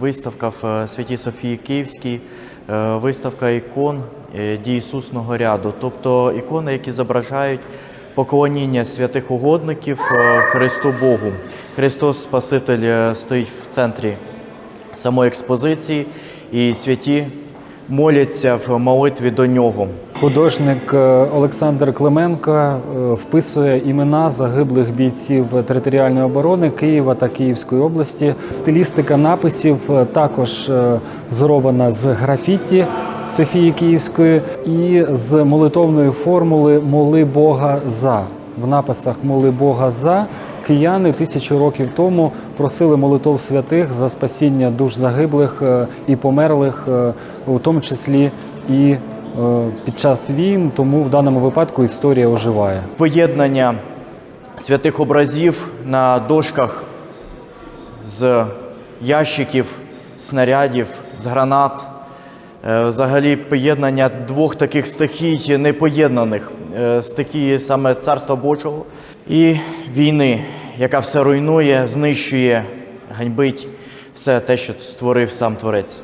виставка в е, Святій Софії Київській, е, виставка ікон е, дієсусного ряду, тобто ікони, які зображають поклоніння святих угодників Христу Богу. Христос Спаситель стоїть в центрі самої експозиції, і святі моляться в молитві до нього. Художник е, Олександр Клименко е, вписує імена загиблих бійців територіальної оборони Києва та Київської області. Стилістика написів е, також е, з графіті Софії Київської і з молитовної формули Моли Бога за в написах Моли Бога за. Кияни тисячу років тому просили молитов святих за спасіння душ загиблих і померлих, у тому числі і під час війн. Тому в даному випадку історія оживає. Поєднання святих образів на дошках з ящиків, снарядів, з гранат. Е, Взагалі поєднання двох таких стихій непоєднаних Е, стихії саме Царства Божого і війни, яка все руйнує, знищує, ганьбить все те, що створив сам Творець.